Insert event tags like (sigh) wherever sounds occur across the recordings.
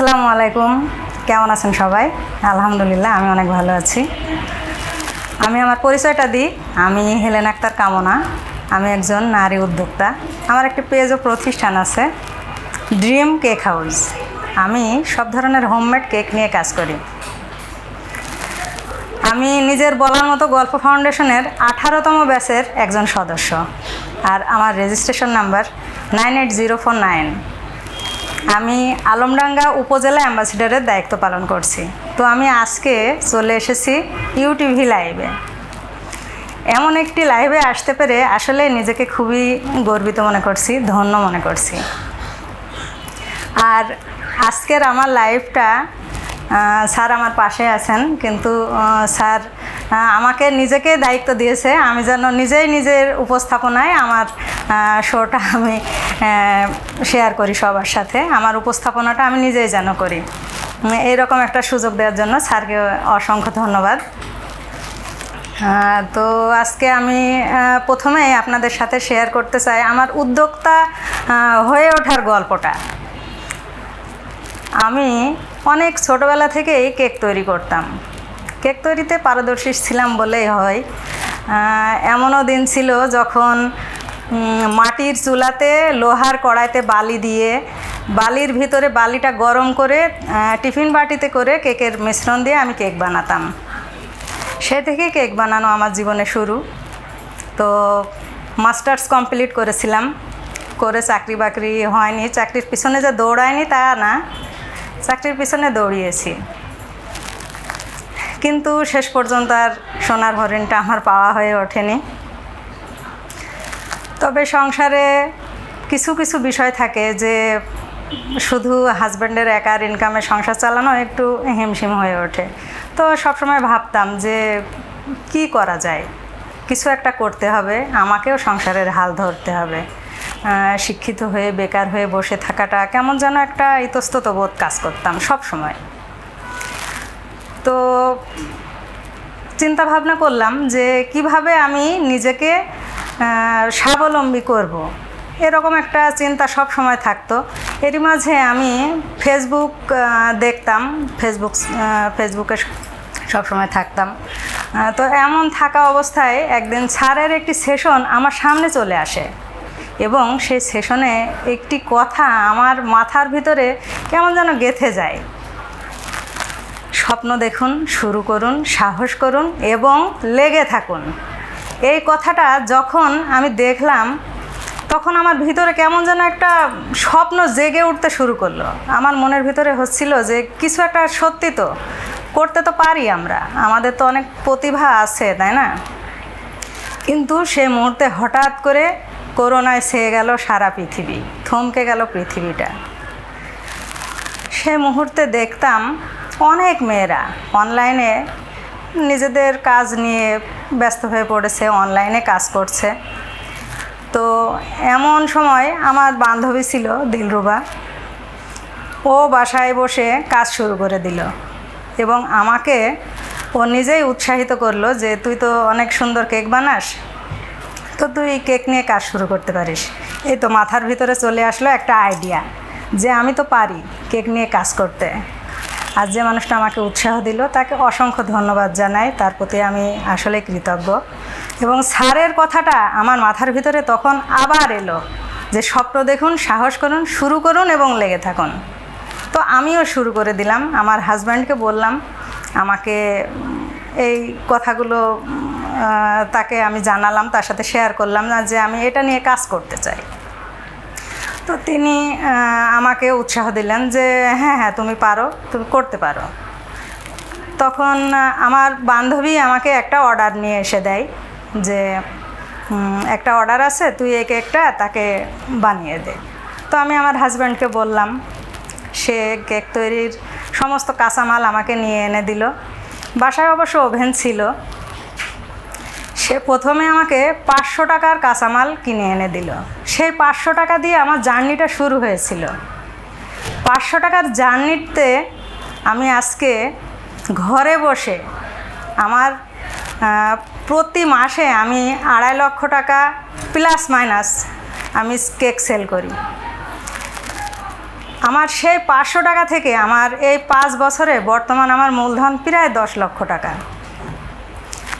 আসসালামু আলাইকুম। কেমন আছেন সবাই? আলহামদুলিল্লাহ, আমি অনেক ভালো আছি। আমি আমার পরিচয়টা দিই। আমি হেলেন আক্তার কামনা। আমি একজন নারী উদ্যোক্তা। আমার একটি পেজ ও প্রতিষ্ঠান আছে, ড্রিম কেক হাউস। আমি সব ধরনের হোমমেড কেক নিয়ে কাজ করি। আমি নিজের বলার মতো গল্প ফাউন্ডেশনের আঠারোতম ব্যাচের একজন সদস্য। আর আমার registration number nine eight zero four nine. আমি আলমডাঙ্গা উপজেলা অ্যাম্বাসিডারের দায়িত্ব পালন করছি। তো আমি আজকে চলে এসেছি ইউটিভি লাইভে। এমন একটি লাইভে আসতে পেরে আসলে নিজেকে খুবই গর্বিত মনে করছি, ধন্য মনে করছি। আর আজকের আমার লাইভটা স্যার আমার পাশে আছেন, কিন্তু স্যার আমাকে নিজেকে দায়িত্ব দিয়েছে। আমি যেন নিজেই নিজের উপস্থাপনায় আমার শোটা আমি শেয়ার করি সবার সাথে। আমার উপস্থাপনাটা আমি নিজেই যেন করি। এইরকম একটা সুযোগ দেওয়ার জন্য স্যারকে অসংখ্য ধন্যবাদ। তো আজকে আমি আহ, প্রথমেই আপনাদের সাথে শেয়ার করতে চাই আমার উদ্যোক্তা হয়ে ওঠার গল্পটা। আমি অনেক ছোটোবেলা থেকেই কেক তৈরি করতাম। কেক তৈরিতে পারদর্শী ছিলাম বলেই হয়। এমনও দিন ছিল যখন মাটির চুলাতে লোহার কড়াইতে বালি দিয়ে, বালির ভিতরে বালিটা গরম করে টিফিন বাটিতে করে কেকের মিশ্রণ দিয়ে আমি কেক বানাতাম। সে থেকে কেক বানানো আমার জীবনে শুরু। তো মাস্টার্স কমপ্লিট করেছিলাম। করে চাকরি বাকরি হয়নি। চাকরির পিছনে যে দৌড়ায়নি তা না। চাকরির পিছনে দৌড়িয়েছি। কিন্তু শেষ পর্যন্ত আর সোনার হরিণটা আমার পাওয়া হয়ে ওঠেনি। তবে সংসারে কিছু কিছু বিষয় থাকে যে শুধু হাজব্যান্ডের একার ইনকামে সংসার চালানো একটু হিমশিম হয়ে ওঠে। তো সবসময় ভাবতাম যে কি করা যায়? কিছু একটা করতে হবে, আমাকেও সংসারের হাল ধরতে হবে। শিক্ষিত হয়ে, বেকার হয়ে বসে থাকাটা কেমন যেন একটা ইতস্তত বোধ কাজ করতাম সব সময় তো চিন্তা ভাবনা করলাম যে কীভাবে আমি নিজেকে স্বাবলম্বী করব। এরকম একটা চিন্তা সব সময় থাকতো। এরই মাঝে আমি ফেসবুক দেখতাম। ফেসবুক ফেসবুকে সব সময় থাকতাম। তো এমন থাকা অবস্থায় একদিন স্যারের একটি সেশন আমার সামনে চলে আসে এবং সেই সেশনে একটি কথা আমার মাথার ভিতরে কেমন যেন গেঁথে যায়। স্বপ্ন দেখুন, শুরু করুন, সাহস করুন এবং লেগে থাকুন। এই কথাটা যখন আমি দেখলাম, তখন আমার ভিতরে কেমন যেন একটা স্বপ্ন জেগে উঠতে শুরু করল। আমার মনের ভিতরে হচ্ছিল যে কিছু একটা সত্যি তো, করতে তো পারি আমরা। আমাদের তো অনেক প্রতিভা আছে, তাই না? কিন্তু সে মুহূর্তে হঠাৎ করে করোনায় ছেয়ে গেল সারা পৃথিবী, থমকে গেল পৃথিবীটা। সে মুহূর্তে দেখতাম অনেক মেয়েরা অনলাইনে নিজেদের কাজ নিয়ে ব্যস্ত হয়ে পড়েছে, অনলাইনে কাজ করছে। তো এমন সময় আমার বান্ধবী ছিল দিলরুবা। ও বাসায় বসে কাজ শুরু করে দিল এবং আমাকে ও নিজেই উৎসাহিত করল যে, তুই তো অনেক সুন্দর কেক বানাস, তো তুই কেক নিয়ে কাজ শুরু করতে পারিস। এই তো মাথার ভিতরে চলে আসলো একটা আইডিয়া যে, আমি তো পারি কেক নিয়ে কাজ করতে। আর যে মানুষটা আমাকে উৎসাহ দিল, তাকে অসংখ্য ধন্যবাদ জানাই। তার প্রতি আমি আসলে কৃতজ্ঞ। এবং স্যারের কথাটা আমার মাথার ভিতরে তখন আবার এলো যে, স্বপ্ন দেখুন, সাহস করুন, শুরু করুন এবং লেগে থাকুন। তো আমিও শুরু করে দিলাম। আমার হাজব্যান্ডকে বললাম, আমাকে এই কথাগুলো তাকে আমি জানালাম, তার সাথে শেয়ার করলাম না যে, আমি এটা নিয়ে কাজ করতে চাই। তো তিনি আমাকে উৎসাহ দিলেন যে হ্যাঁ হ্যাঁ তুমি পারো, তুমি করতে পারো। তখন আমার বান্ধবী আমাকে একটা অর্ডার নিয়ে এসে দেয় যে একটা অর্ডার আছে, তুই এই কেকটা তাকে বানিয়ে দে। তো আমি আমার হাজব্যান্ডকে বললাম, সে কেক তৈরির সমস্ত কাঁচামাল আমাকে নিয়ে এনে দিল। বাসায় অবশ্য ওভেন ছিল। সে প্রথমে আমাকে পাঁচশো টাকার কাঁচামাল কিনে এনে দিল। সেই পাঁচশো টাকা দিয়ে আমার জার্নিটা শুরু হয়েছিল। পাঁচশো টাকার জার্নিতে আমি আজকে ঘরে বসে আমার প্রতি মাসে আমি আড়াই লক্ষ টাকা প্লাস মাইনাস আমি কেক সেল করি। আমার সেই পাঁচশো টাকা থেকে আমার এই পাঁচ বছরে বর্তমান আমার মূলধন প্রায় দশ লক্ষ টাকা।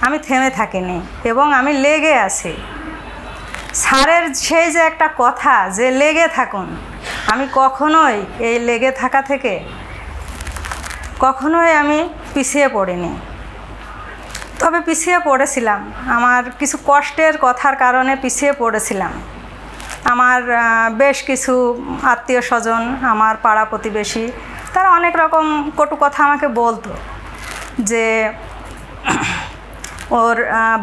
আমি থেমে থাকিনি এবং আমি লেগে আছি। স্যারের সেই যে একটা কথা যে লেগে থাকুন, আমি কখনোই এই লেগে থাকা থেকে কখনোই আমি পিছিয়ে পড়িনি। তবে পিছিয়ে পড়েছিলাম। আমার কিছু কষ্টের কথার কারণে পিছিয়ে পড়েছিলাম। আমার বেশ কিছু আত্মীয় স্বজন, আমার পাড়া প্রতিবেশী, তারা অনেক রকম কটু কথা আমাকে বলতো যে ওর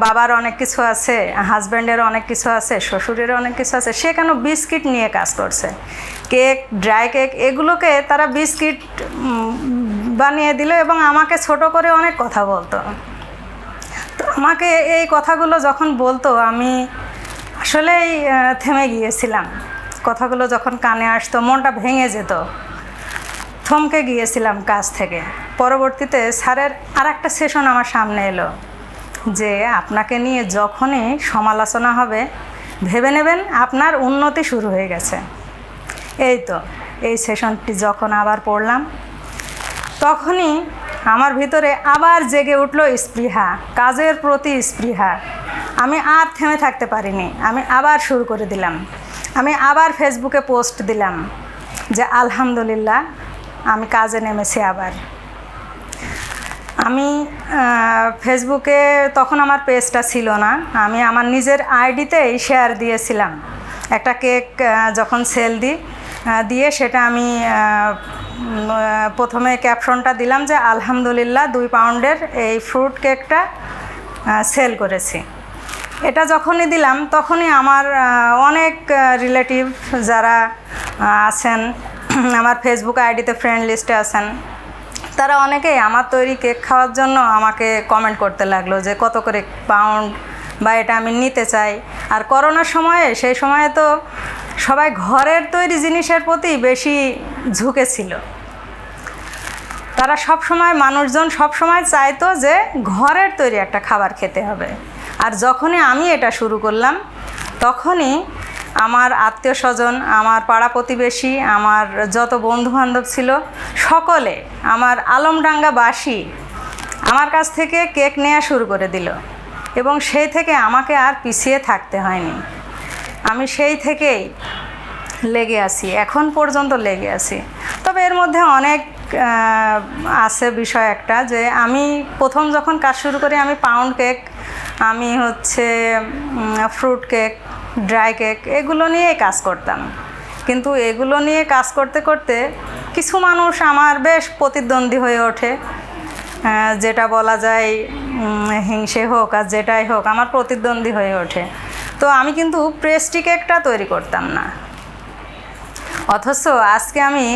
বাবার অনেক কিছু আছে হাজব্যান্ডের অনেক কিছু আছে শ্বশুরের অনেক কিছু আছে। সে কেন বিস্কিট নিয়ে কাজ করছে? কেক, ড্রাই কেক, এগুলোকে তারা বিস্কিট বানিয়ে দিল এবং আমাকে ছোট করে অনেক কথা বলতো। তো আমাকে এই কথাগুলো যখন বলতো, আমি আসলেই থেমে গিয়েছিলাম। কথাগুলো যখন কানে আসতো, মনটা ভেঙে যেত। থমকে গিয়েছিলাম কাজ থেকে। পরবর্তীতে স্যারের আর একটা সেশন আমার সামনে এলো। যে আপনাকে নিয়ে যখনই সমালোচনা হবে, ভেবে নেবেন আপনার উন্নতি শুরু হয়ে গেছে। এই তো, এই সেশনটি যখন আবার পড়লাম, তখনই আমার ভিতরে আবার জেগে উঠল স্পৃহা, কাজের প্রতি স্পৃহা। আমি আর থেমে থাকতে পারিনি, আমি আবার শুরু করে দিলাম। আমি আবার ফেসবুকে পোস্ট দিলাম যে, আলহামদুলিল্লাহ, আমি কাজে নেমেছি আবার। আমি ফেসবুকে তখন আমার পেজটা ছিল না। আমি আমার নিজের আইডিতেই শেয়ার দিয়েছিলাম। একটা কেক যখন সেল দিই দিয়ে সেটা আমি প্রথমে ক্যাপশনটা দিলাম যে, আলহামদুলিল্লাহ, দুই পাউন্ডের এই ফ্রুট কেকটা সেল করেছি। এটা যখনই দিলাম, তখনই আমার অনেক রিলেটিভ যারা আছেন, (clears throat) আমার ফেসবুক আইডিতে ফ্রেন্ড লিস্টে আছেন তারা অনেকেই আমার তৈরি কেক খাওয়ার জন্য আমাকে কমেন্ট করতে লাগল যে কত করে পাউন্ড বা এটা আমি নিতে চাই। আর করোনার সময়ে, সেই সময়ে তো সবাই ঘরের তৈরি জিনিসের প্রতি বেশি ঝুঁকেছিল। তারা সব সময় মানুষজন সব সময় চাইতো যে ঘরের তৈরি একটা খাবার খেতে হবে। আর যখনই আমি এটা শুরু করলাম, তখনই আমার আত্মীয় স্বজন, আমার পাড়া প্রতিবেশী, আমার যত বন্ধু বান্ধব ছিল, সকলে আমার আলমডাঙ্গাবাসী আমার কাছ থেকে কেক নেওয়া শুরু করে দিল এবং সেই থেকে আমাকে আর পিছিয়ে থাকতে হয়নি। আমি সেই থেকেই লেগে আছি, এখন পর্যন্ত লেগে আছি। তবে এর মধ্যে অনেক আছে বিষয় একটা যে আমি প্রথম যখন কাজ শুরু করি, আমি পাউন্ড কেক আমি হচ্ছে ফ্রুট কেক ড্রাই কেক এগুলো নিয়েই কাজ করতাম। কিন্তু এগুলো নিয়ে কাজ করতে করতে কিছু মানুষ আমার বেশ প্রতিদ্বন্দ্বী হয়ে ওঠে। যেটা বলা যায় হিংসে হোক আর যেটাই হোক, আমার প্রতিদ্বন্দ্বী হয়ে ওঠে। তো আমি কিন্তু প্রেস্টি কেকটা তৈরি করতাম না। অথচ আজকে আমি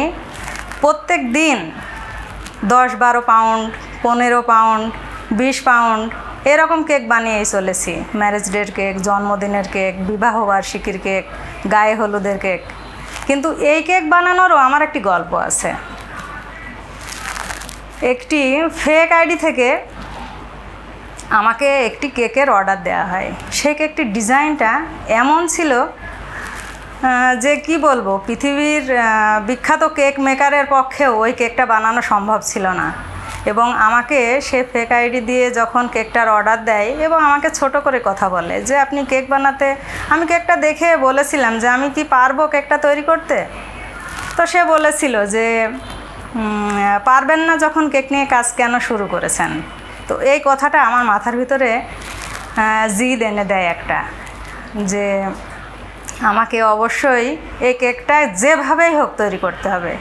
প্রত্যেক দিন দশ বারো পাউন্ড, পনেরো পাউন্ড, বিশ পাউন্ড এরকম কেক বানিয়েই চলেছি। ম্যারেজ ডের কেক, জন্মদিনের কেক বিবাহবার্ষিকীর কেক, গায়ে হলুদের কেক। কিন্তু এই কেক বানানোরও আমার একটি গল্প আছে। একটি ফেক আইডি থেকে আমাকে একটি কেকের অর্ডার দেওয়া হয়। সেই কেকটির ডিজাইনটা এমন ছিল যে কি বলব, পৃথিবীর বিখ্যাত কেক মেকারের পক্ষেও ওই কেকটা বানানো সম্ভব ছিল না। এবং আমাকে সে ফেক আইডি দিয়ে যখন কেকটার অর্ডার দেয় এবং আমাকে ছোট করে কথা বলে যে, আপনি কেক বানাতে আমি কেকটা দেখে বলেছিলাম যে, আমি কি পারব কেকটা তৈরি করতে? তো সে বলেছিল যে পারবেন না যখন কেক নিয়ে কাজ কেন শুরু করেছেন? তো এই কথাটা আমার মাথার ভিতরে জিদ এনে দেয় একটা যে, আমাকে অবশ্যই এই কেকটা যেভাবেই হোক তৈরি করতে হবে।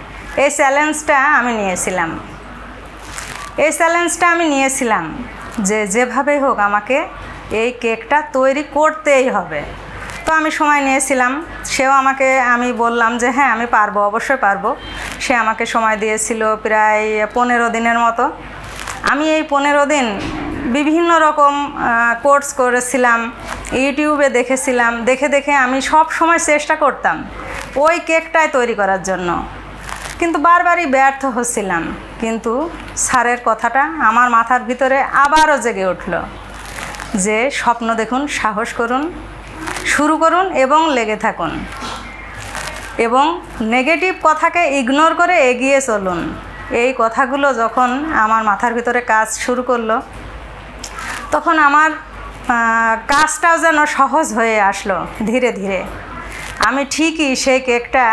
এই চ্যালেঞ্জটা আমি নিয়েছিলাম। এই চ্যালেঞ্জটা আমি নিয়েছিলাম যে যেভাবেই হোক আমাকে এই কেকটা তৈরি করতেই হবে। তো আমি সময় নিয়েছিলাম, সেও আমাকে, আমি বললাম যে হ্যাঁ আমি পারব, অবশ্যই পারব। সে আমাকে সময় দিয়েছিল প্রায় পনেরো দিনের মতো। আমি এই পনেরো দিন বিভিন্ন রকম কোর্স করেছিলাম, ইউটিউবে দেখেছিলাম, দেখে দেখে আমি সব সময় চেষ্টা করতাম ওই কেকটাই তৈরি করার জন্য। কিন্তু বারবারই ব্যর্থ হচ্ছিলাম। কিন্তু স্যারের কথাটা আমার মাথার ভিতরে আবারও জেগে উঠল যে স্বপ্ন দেখুন, সাহস করুন, শুরু করুন এবং লেগে থাকুন এবং নেগেটিভ কথাকে ইগনোর করে এগিয়ে চলুন। এই কথাগুলো যখন আমার মাথার ভিতরে কাজ শুরু করল, তখন আমার কাজটাও যেন সহজ হয়ে আসলো ধীরে ধীরে। আমি ঠিকই সেই কেকটা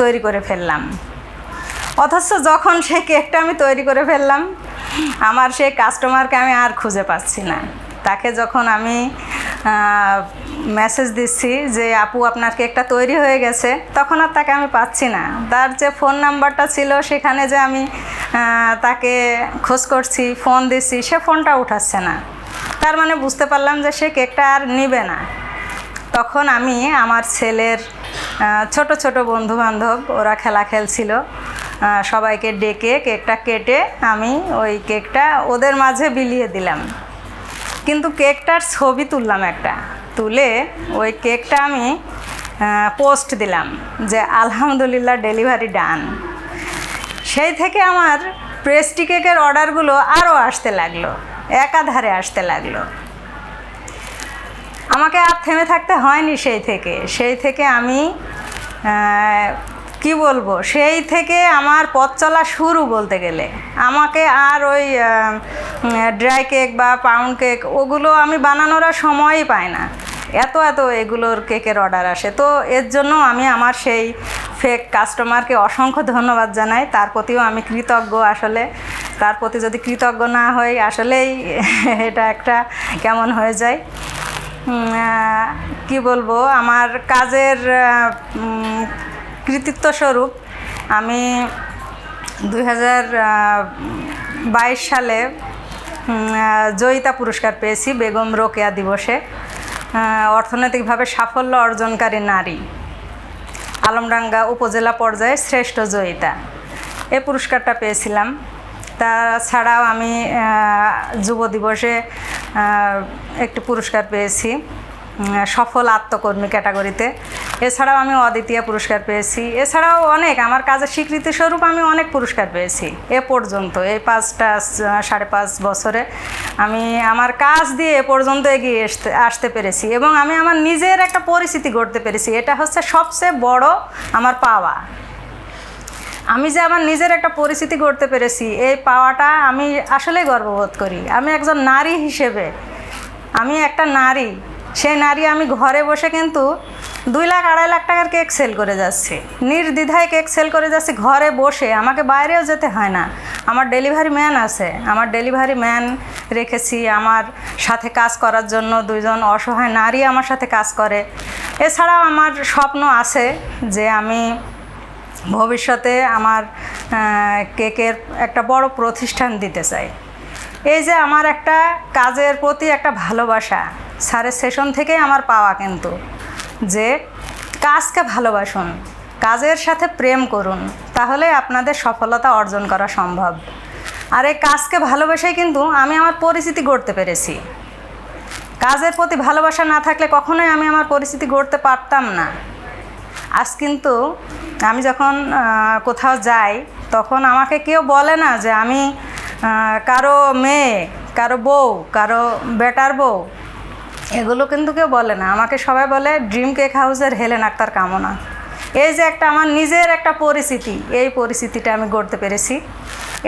তৈরি করে ফেললাম। অথচ যখন সে কেকটা আমি তৈরি করে ফেললাম, আমার সেই কাস্টমারকে আমি আর খুঁজে পাচ্ছি না। তাকে যখন আমি মেসেজ দিচ্ছি যে, আপু, আপনার কেকটা তৈরি হয়ে গেছে। তখন আর তাকে আমি পাচ্ছি না। তার যে ফোন নাম্বারটা ছিল, সেখানে যে আমি তাকে খোঁজ করছি ফোন দিচ্ছি, সে ফোনটা উঠাচ্ছে না। তার মানে বুঝতে পারলাম যে সে কেকটা আর নিবে না। তখন আমি আমার ছেলের ছোট ছোট বন্ধু বান্ধব ওরা খেলা খেলছিল। সবাইকে ডেকে কেকটা কেটে আমি ওই কেকটা ওদের মাঝে বিলিয়ে দিলাম। কিন্তু কেকটার ছবি তুললাম একটা। তুলে ওই কেকটা আমি পোস্ট দিলাম যে আলহামদুলিল্লাহ ডেলিভারি ডান। সেই থেকে আমার প্রেস্টি কেকের অর্ডারগুলো আরও আসতে লাগল, একাধারে আসতে লাগল। আমাকে আর থেমে থাকতে হয়নি সেই থেকে। সেই থেকে আমি কি বলব? সেই থেকে আমার পথ চলা শুরু বলতে গেলে। আমাকে আর ওই ড্রাই কেক বা পাউন্ড কেক ওগুলো আমি বানানোর আর সময়ই পাই না। এত এত এগুলোর কেকের অর্ডার আসে। তো এর জন্য আমি আমার সেই ফেক কাস্টমারকে অসংখ্য ধন্যবাদ জানাই। তার প্রতিও আমি কৃতজ্ঞ আসলে। তার প্রতি যদি কৃতজ্ঞ না হই, আসলেই (laughs) এটা একটা কেমন হয়ে যায়। কি বলব? আমার কাজের কৃতিত্ব স্বরূপ আমি দুই বাইশ সালে জয়িতা পুরস্কার পেয়েছি বেগম রোকেয়া দিবসে। অর্থনৈতিকভাবে সাফল্য অর্জনকারী নারী। আলমডাঙ্গা উপজেলা পর্যায়ে শ্রেষ্ঠ জয়িতা। এই পুরস্কারটা পেয়েছিলাম। তাছাড়াও আমি যুব দিবসে একটি পুরস্কার পেয়েছি। সফল আত্মকর্মী ক্যাটাগরিতে। এছাড়াও আমি অদ্বিতীয় পুরস্কার পেয়েছি। এছাড়াও অনেক, আমার কাজের স্বীকৃতি স্বরূপ আমি অনেক পুরস্কার পেয়েছি। এ পর্যন্ত, এই পাঁচটা সাড়ে পাঁচ বছরে আমি আমার কাজ দিয়ে এ পর্যন্ত এগিয়ে আসতে আসতে পেরেছি এবং আমি আমার নিজের একটা পরিস্থিতি গড়তে পেরেছি। এটা হচ্ছে সবচেয়ে বড় আমার পাওয়া। আমি যে আমার নিজের একটা পরিস্থিতি গড়তে পেরেছি, এই পাওয়াটা আমি আসলেই গর্ববোধ করি। আমি একজন নারী হিসেবে, আমি একটা নারী সেই নারী আমি ঘরে বসে কিন্তু দুই লাখ, আড়াই লাখ টাকার কেক সেল করে যাচ্ছি। নির্দ্বিধায় কেক সেল করে যাচ্ছি ঘরে বসে। আমাকে বাইরেও যেতে হয় না। আমার ডেলিভারি ম্যান আছে। আমার ডেলিভারি ম্যান রেখেছি। আমার সাথে কাজ করার জন্য দুইজন অসহায় নারী আমার সাথে কাজ করে। এছাড়াও আমার স্বপ্ন আছে যে আমি ভবিষ্যতে আমার কেকের একটা বড় প্রতিষ্ঠান দিতে চাই। এই যে আমার একটা কাজের প্রতি একটা ভালোবাসা। স্যারের সেশন থেকেই আমার পাওয়া কিন্তু যে কাজকে ভালোবাসুন, কাজের সাথে প্রেম করুন, তাহলে আপনাদের সফলতা অর্জন করা সম্ভব। আর এই কাজকে ভালোবেসেই কিন্তু আমি আমার পরিচিতি গড়তে পেরেছি। কাজের প্রতি ভালোবাসা না থাকলে কখনোই আমি আমার পরিস্থিতি গড়তে পারতাম না। আজ কিন্তু আমি যখন কোথাও যাই, তখন আমাকে কেউ বলে না যে আমি কারও মেয়ে, কারও বউ, কারও বেটার বউ এগুলো কিন্তু কেউ বলে না। আমাকে সবাই বলে ড্রিম কেক হাউসের হেলেন আক্তার কামনা। এই যে একটা আমার নিজের একটা পরিস্থিতি, এই পরিস্থিতিটা আমি গড়তে পেরেছি।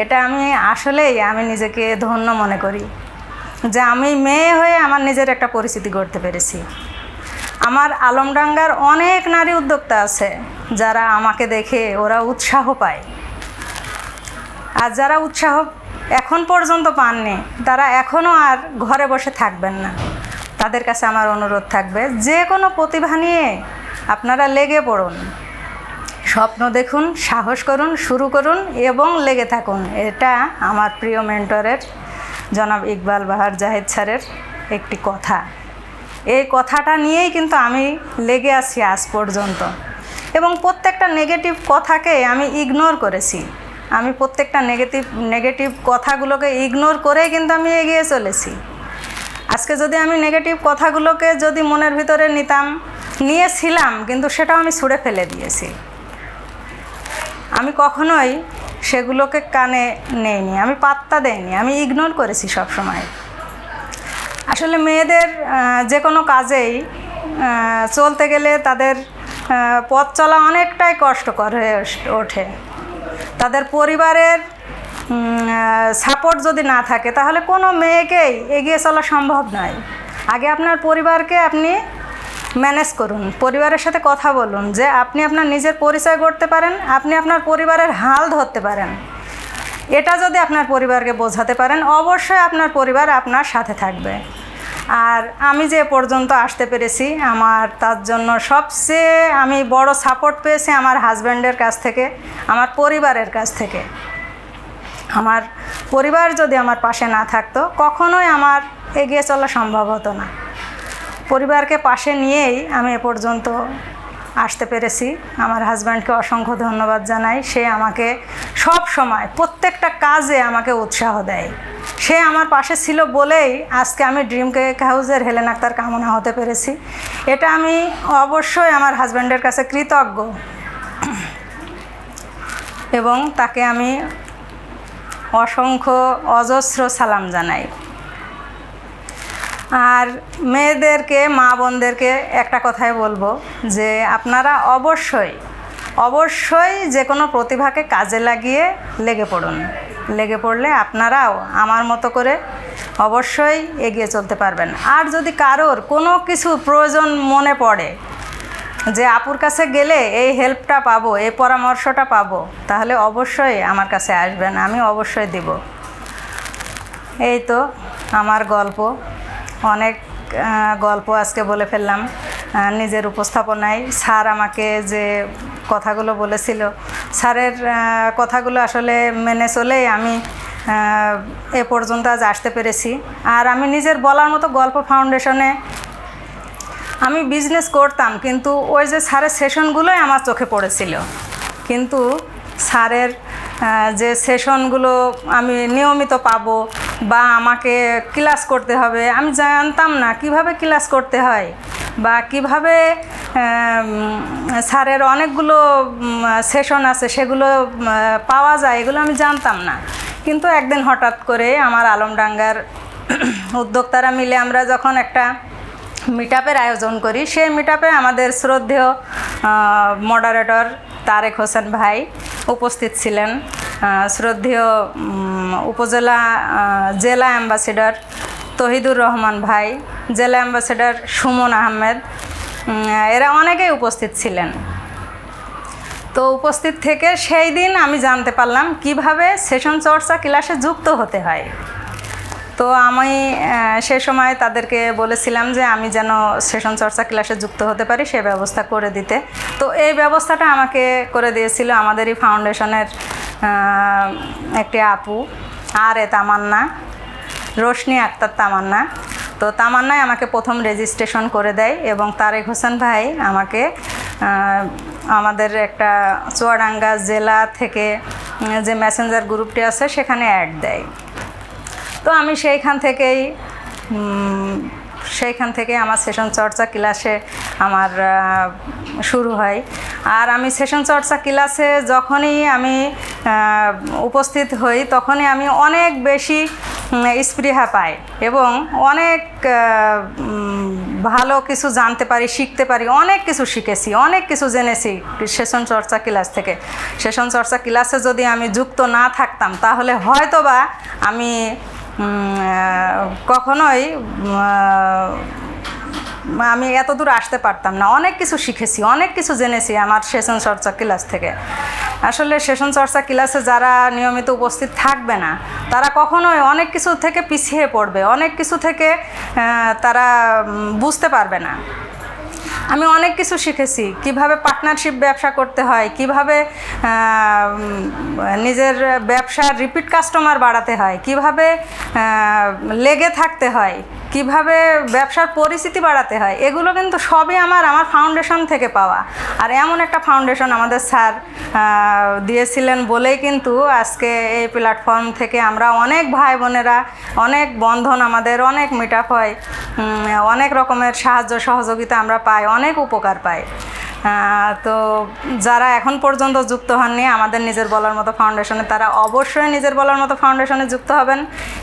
এটা আমি আসলেই আমি নিজেকে ধন্য মনে করি যে আমি মেয়ে হয়ে আমার নিজের একটা পরিস্থিতি গড়তে পেরেছি। আমার আলমডাঙ্গার অনেক নারী উদ্যোক্তা আছে যারা আমাকে দেখে ওরা উৎসাহ পায়। আর যারা উৎসাহ এখন পর্যন্ত পাননি, তারা এখনও আর ঘরে বসে থাকবেন না। তাদের কাছে আমার অনুরোধ থাকবে, যে কোনো প্রতিভা নিয়ে আপনারা লেগে পড়ুন। স্বপ্ন দেখুন, সাহস করুন, শুরু করুন এবং লেগে থাকুন। এটা আমার প্রিয় মেন্টরের জনাব ইকবাল বাহার জাহেদ স্যারের একটি কথা। এই কথাটা নিয়েই কিন্তু আমি লেগে আছি আজ পর্যন্ত। এবং প্রত্যেকটা নেগেটিভ কথাকে আমি ইগনোর করেছি। আমি প্রত্যেকটা নেগেটিভ নেগেটিভ কথাগুলোকে ইগনোর করেই কিন্তু আমি এগিয়ে চলেছি। আজকে যদি আমি নেগেটিভ কথাগুলোকে যদি মনের ভিতরে নিতাম, নিয়েছিলাম, কিন্তু সেটাও আমি ছুঁড়ে ফেলে দিয়েছি। আমি কখনোই সেগুলোকে কানে নেইনি, আমি পাত্তা দেইনি, আমি ইগনোর করেছি সব সময় আসলে মেয়েদের যে কোনো কাজেই চলতে গেলে তাদের পথ চলা অনেকটাই কষ্টকর হয়ে ওঠে। তাদের পরিবারের সাপোর্ট যদি না থাকে, তাহলে কোনো মেয়েকেই এগিয়ে চলা সম্ভব নয়। আগে আপনার পরিবারকে আপনি ম্যানেজ করুন, পরিবারের সাথে কথা বলুন যে আপনি আপনার নিজের পরিচয় করতে পারেন, আপনি আপনার পরিবারের হাল ধরতে পারেন। এটা যদি আপনার পরিবারকে বোঝাতে পারেন, অবশ্যই আপনার পরিবার আপনার সাথে থাকবে। আর আমি যে পর্যন্ত আসতে পেরেছি, আমার তার জন্য সবচেয়ে আমি বড় সাপোর্ট পেয়েছি আমার হাজব্যান্ডের কাছ থেকে, আমার পরিবারের কাছ থেকে। আমার পরিবার যদি আমার পাশে না থাকতো, কখনোই আমার এগিয়ে চলা সম্ভব হতো না। পরিবারকে পাশে নিয়েই আমি এ পর্যন্ত আসতে পেরেছি। আমার হাজব্যান্ডকে অসংখ্য ধন্যবাদ জানাই। সে আমাকে সব সময়, প্রত্যেকটা কাজে আমাকে উৎসাহ দেয়। সে আমার পাশে ছিল বলেই আজকে আমি ড্রিম কেক হাউসের হেলেন আক্তার কামনা হতে পেরেছি। এটা আমি অবশ্যই আমার হাজব্যান্ডের কাছে কৃতজ্ঞ। এবং তাকে আমি অসংখ্য অজস্র সালাম জানাই। আর মেয়েদেরকে, মা বোনদেরকে একটা কথাই বলব যে আপনারা অবশ্যই অবশ্যই যে কোনো প্রতিভাকে কাজে লাগিয়ে লেগে পড়ুন। লেগে পড়লে আপনারাও আমার মতো করে অবশ্যই এগিয়ে চলতে পারবেন। আর যদি কারোর কোনো কিছু প্রয়োজন মনে পড়ে যে আপুর কাছে গেলে এই হেল্পটা পাবো, এই পরামর্শটা পাবো, তাহলে অবশ্যই আমার কাছে আসবেন, আমি অবশ্যই দেব। এই তো আমার গল্প। অনেক গল্প আজকে বলে ফেললাম নিজের উপস্থাপনায়। স্যার আমাকে যে কথাগুলো বলেছিল, স্যারের কথাগুলো আসলে মেনে চলেই আমি এ পর্যন্ত আজ আসতে পেরেছি। আর আমি নিজের বলার মতো গল্প ফাউন্ডেশনে আমি বিজনেস করতাম, কিন্তু ওই যে স্যারের সেশনগুলোই আমার চোখে পড়েছিল। কিন্তু স্যারের যে সেশনগুলো আমি নিয়মিত পাবো বা আমাকে ক্লাস করতে হবে, আমি জানতাম না কীভাবে ক্লাস করতে হয় বা কীভাবে স্যারের অনেকগুলো সেশন আছে সেগুলো পাওয়া যায়, এগুলো আমি জানতাম না। কিন্তু একদিন হঠাৎ করে আমার আলমডাঙ্গার উদ্যোক্তারা মিলে আমরা যখন একটা মিট আয়োজন করি। সেই মিট আমাদের শ্রদ্ধেয় মডারেটর তারেক হোসেন ভাই উপস্থিত ছিলেন। শ্রদ্ধেয় উপজেলা জেলা অ্যাম্বাসেডর তহিদুর রহমান ভাই, জেলা অ্যাম্বাসেডর সুমন আহমেদ এরা অনেকেই উপস্থিত ছিলেন। তো উপস্থিত থেকে সেই দিন আমি জানতে পারলাম কীভাবে সেশন চর্চা ক্লাসে যুক্ত হতে হয়। তো আমি সে সময় তাদেরকে বলেছিলাম যে আমি যেন সেশন চর্চা ক্লাসে যুক্ত হতে পারি সে ব্যবস্থা করে দিতে। তো এই ব্যবস্থাটা আমাকে করে দিয়েছিল আমাদেরই ফাউন্ডেশনের একটি আপু, আর এ তামান্না, রোশনি আক্তার তামান্না। তো তামান্নাই আমাকে প্রথম রেজিস্ট্রেশন করে দেয় এবং তারেক হোসেন ভাই আমাকে আমাদের একটা চুয়াডাঙ্গা জেলা থেকে যে মেসেঞ্জার গ্রুপটি আছে সেখানে অ্যাড দেয়। তো আমি সেইখান থেকেই সেইখান থেকে আমার সেশন চর্চা ক্লাসে আমার শুরু হয়। আর আমি সেশন চর্চা ক্লাসে যখনই আমি উপস্থিত হই, তখনই আমি অনেক বেশি স্পৃহা পাই এবং অনেক ভালো কিছু জানতে পারি, শিখতে পারি, অনেক কিছু শিখেছি, অনেক কিছু জেনেছি সেশন চর্চা ক্লাস থেকে। সেশন চর্চা ক্লাসে যদি আমি যুক্ত না থাকতাম, তাহলে হয়তোবা আমি কখনোই আমি এত দূর আসতে পারতাম না। অনেক কিছু শিখেছি, অনেক কিছু জেনেছি আমার সেশন চর্চা ক্লাস থেকে। আসলে সেশন চর্চা ক্লাসে যারা নিয়মিত উপস্থিত থাকবে না, তারা কখনোই অনেক কিছু থেকে পিছিয়ে পড়বে, অনেক কিছু থেকে তারা বুঝতে পারবে না। আমি অনেক কিছু শিখেছি। কীভাবে পার্টনারশিপ ব্যবসা করতে হয়, কীভাবে নিজের ব্যবসার রিপিট কাস্টমার বাড়াতে হয়, কীভাবে লেগে থাকতে হয়, কীভাবে ব্যবসার পরিস্থিতি বাড়াতে হয়, এগুলো কিন্তু সবই আমার আমার ফাউন্ডেশন থেকে পাওয়া। আর এমন একটা ফাউন্ডেশন আমাদের স্যার দিয়েছিলেন বলেই কিন্তু আজকে এই প্ল্যাটফর্ম থেকে আমরা অনেক ভাই বোনেরা, অনেক বন্ধন আমাদের, অনেক মিট হয় অনেক রকমের সাহায্য সহযোগিতা আমরা পাই অনেক উপকার আহ, তো যারা এখন পর্যন্ত যুক্ত হননি, আমাদের নিজের বলার মতো ফাউন্ডেশনে তারা অবশ্যই নিজের বলার মতো ফাউন্ডেশনে যুক্ত হবেন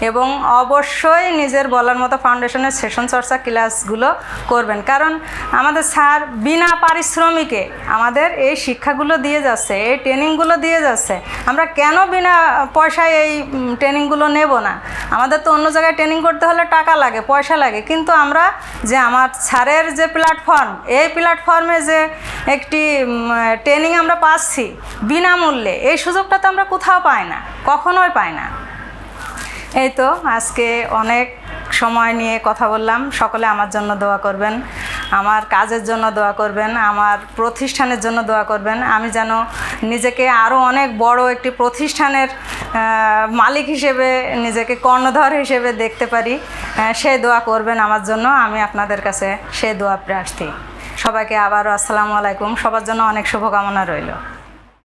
এবং অবশ্যই নিজের বলার মতো ফাউন্ডেশনের সেশন চর্চা ক্লাসগুলো করবেন। কারণ আমাদের স্যার বিনা পারিশ্রমিকে আমাদের এই শিক্ষাগুলো দিয়ে যাচ্ছে, এই ট্রেনিংগুলো দিয়ে যাচ্ছে। আমরা কেন বিনা পয়সায় এই ট্রেনিংগুলো নেব না? আমাদের তো অন্য জায়গায় ট্রেনিং করতে হলে টাকা লাগে, পয়সা লাগে। কিন্তু আমরা যে আমার স্যারের যে প্ল্যাটফর্ম এই প্ল্যাটফর্মে যে একটি ট্রেনিং আমরা পাচ্ছি বিনামূল্যে। এই সুযোগটা তো আমরা কোথাও পাই না, কখনোই পাই না। এই তো, আজকে অনেক সময় নিয়ে কথা বললাম। সকলে আমার জন্য দোয়া করবেন, আমার কাজের জন্য দোয়া করবেন, আমার প্রতিষ্ঠানের জন্য দোয়া করবেন। আমি যেন নিজেকে আরও অনেক বড় একটি প্রতিষ্ঠানের মালিক হিসেবে, নিজেকে কর্ণধর হিসেবে দেখতে পারি। সেই দোয়া করবেন আমার জন্য। আমি আপনাদের কাছে সেই দোয়া প্রার্থী। সবাইকে আবারও আসসালামু আলাইকুম। সবার জন্য অনেক শুভকামনা রইল।